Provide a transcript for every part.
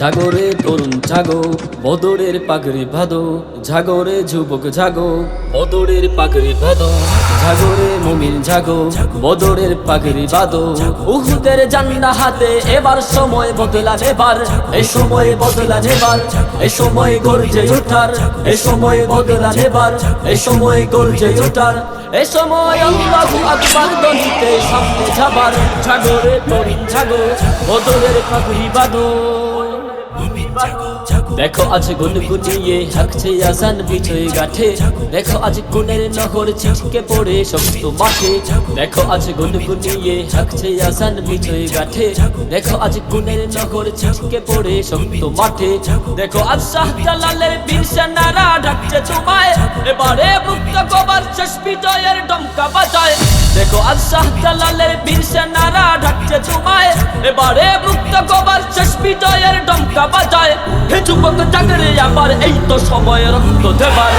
জাগরে তরুণ জাগো, বদরের পাগড়ি বাঁধো জাগরে যুবক জাগো, বদরের পাগড়ি বাঁধো জাগরে মুমিন জাগো, বদরের পাগড়ি বাঁধো উহুদের জান্না হাতে এবার সময় বদলা নেবার এ সময় বদলা নেবার এ সময় গর্জে ওঠার, এ সময় বদলা নেবার এ সময় গর্জে ওঠার। এ সময় আল্লাহু আকবার দলিতে সামনে যাবার, জাগরে তরুণ জাগো, বদরের পাগড়ি বাঁধো দেখো আজ গুনগুনিয়ে হাঁকছে আজান বিজয় গাঠে দেখো আজ কোনের নহর ছিটকে পড়ে শক্ত মাঠে দেখো আজ গুনগুনিয়ে হাঁকছে আজান বিজয় গাঠে দেখো আজ কোনের নহর ছিটকে পড়ে শক্ত মাঠে দেখো আজ শাহজালালের বীর সেনারা ডাকছে তোমায় এবারে মুক্ত গোবার শেষ বিজয়ের ডমকা বাজায় দেখো আজ শাহজালালের বীর সেনারা ডাকছে তোমায় এবারে মুক্ত গোবার শেষ বিজয়ের ডমকা বাজায় যুবক জাগরে আবার, এই তো সময় রক্ত দেবার।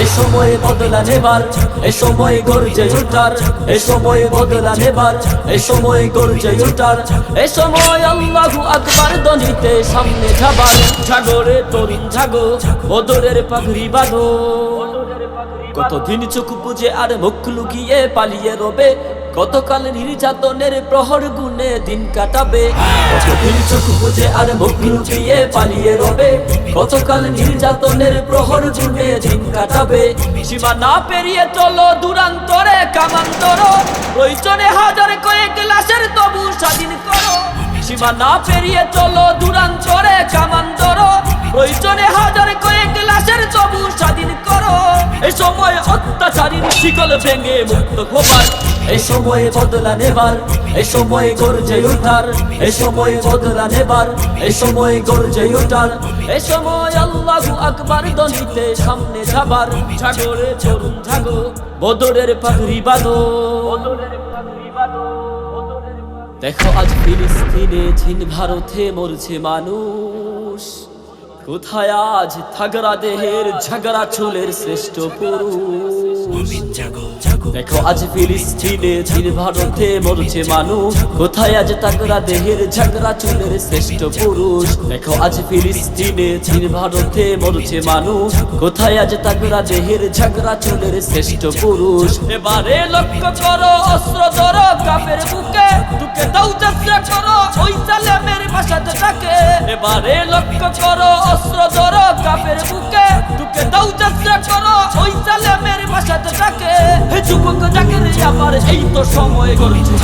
এই সময় বদলা নেবার, এই সময় গর্জে ওঠার এই সময় বদলা নেবার, এই সময় গর্জে ওঠার এই সময় আল্লাহু আকবার দনিতে সামনে যাবার। জাগরে তরুণ জাগো, বদরের পাগড়ি বাঁধো। কতদিন চোখ বুঝে আর মুখ লুকিয়ে পালিয়ে রবে কতকাল নির্যাতনের প্রহর গুনে দিন কাটাবে। কতদিন চোখ বুঝে আর মুখ লুকিয়ে পালিয়ে রবে। কতকাল নির্যাতনের প্রহর গুনে দিন কাটাবে। সীমা না পেরিয়ে চলো দূরান্তরে, কামান্তর। প্রয়োজনে হাজার কয়েক লাশের তবু স্বাধীন করো। সীমা না পেরিয়ে চলো দূরান্তরে এই সময় অত্যাচারীর শিকল ভেঙে মুক্ত হবার এই সময় বদলা নেবার, এই সময় গর্জে ওঠার এই সময় বদলা নেবার, এই সময় গর্জে ওঠার এই সময় আল্লাহু আকবার দলিতে সামনে যাবার। জাগরে তরুণ জাগো বদরের পাগড়ি বাঁধো। দেখো আজ ফিলিস্তিনে চীন ভারতে মরছে মানুষ। কোথায় আজ থাগরা দেহের ঝগড়া চুলের শ্রেষ্ঠ পুরুষ? দেখো আজ ফিলিস্তিনে চীন ভারতে মরছে মানুষ। কোথায় আজ তাগরা দেহের ঝগড়া চুলের শ্রেষ্ঠ পুরুষ? দেখো আজ ফিলিস্তিনে চীন ভারতে মরছে মানুষ। কোথায় আজ তাগরা দেহের ঝগড়া চুলের শ্রেষ্ঠ পুরুষ? এবারে লক্ষ্য করো অস্ত্র ধরো কাপের বুকে। টুকে দাও যাত্রা করো ওই সালেমের ভাষাতে থাকে এবারে ধরো কাপের বুকে টুকে দাও যাত্রা করো। ওই সালেমের ভাষাতে থাকে। হে যুবক যাকে রে আবার, এই তো সময় গড়ছে।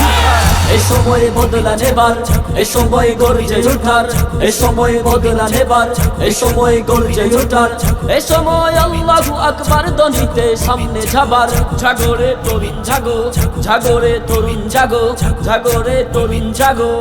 এই সময় বদলা নেবার, এই সময় গর্জে ওঠার এই সময় বদলা নেবার, এই সময় গর্জে ওঠার এই সময় আল্লাহু আকবার দনিতে সামনে যাবার। জাগরে তরুণ জাগো জাগরে তরুণ জাগো জাগরে তরুণ জাগো।